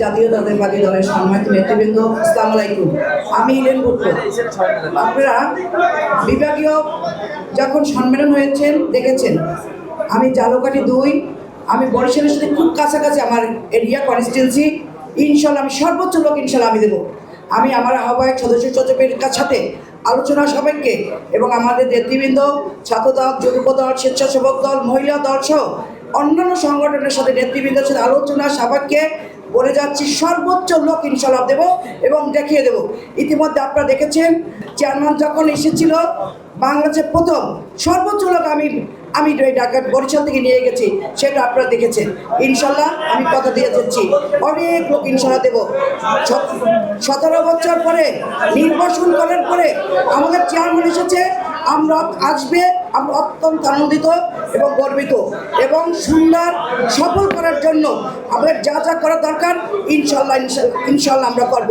জাতীয় জাতীয়বাদী দলের সম্মানিত নেতৃবৃন্দ, আসসালাম আলাইকুম। আমি ইলেন গুপ্ত আপনারা বিভাগীয় যখন সম্মেলন হয়েছেন, দেখেছেন, আমি জালকাঠি দুই, আমি বরিশালের সাথে খুব কাছাকাছি আমার এরিয়া কনস্টিটুয়েন্সি ইনশাল্লাহ আমি সর্বোচ্চ লোক ইনশাল্লাহ আমি দেবো। আমি আমার আহ্বায়ক সদস্য সচিবের সাথে আলোচনা সবাইকে এবং আমাদের নেতৃবৃন্দ, ছাত্রদল যুব দল স্বেচ্ছাসেবক দল, মহিলা দল সহ অন্যান্য সংগঠনের সাথে নেতৃবৃন্দের সাথে আলোচনা সবাইকে বলে যাচ্ছি, সর্বোচ্চ লোক ইনশাল্লাহ দেব এবং দেখিয়ে দেব। ইতিমধ্যে আপনারা দেখেছেন, চেয়ারম্যান যখন এসেছিল, বাংলাদেশের প্রথম সর্বোচ্চ লোক আমি আমি ঢাকা বরিশাল থেকে নিয়ে গেছি, সেটা আপনারা দেখেছেন। ইনশাল্লাহ আমি কথা দিয়ে যাচ্ছি, অনেক লোক ইনশাল্লাহ দেবো। সতেরো বছর পরে, নির্বাচন করার পরে আমাদের চেয়ারম্যান এসেছে আমরা আসবে, আমরা অত্যন্ত আনন্দিত এবং গর্বিত এবং সুন্দর সফল করার জন্য আমরা যা যা করা দরকার ইনশাল্লাহ ইনশাল্লাহ আমরা করব।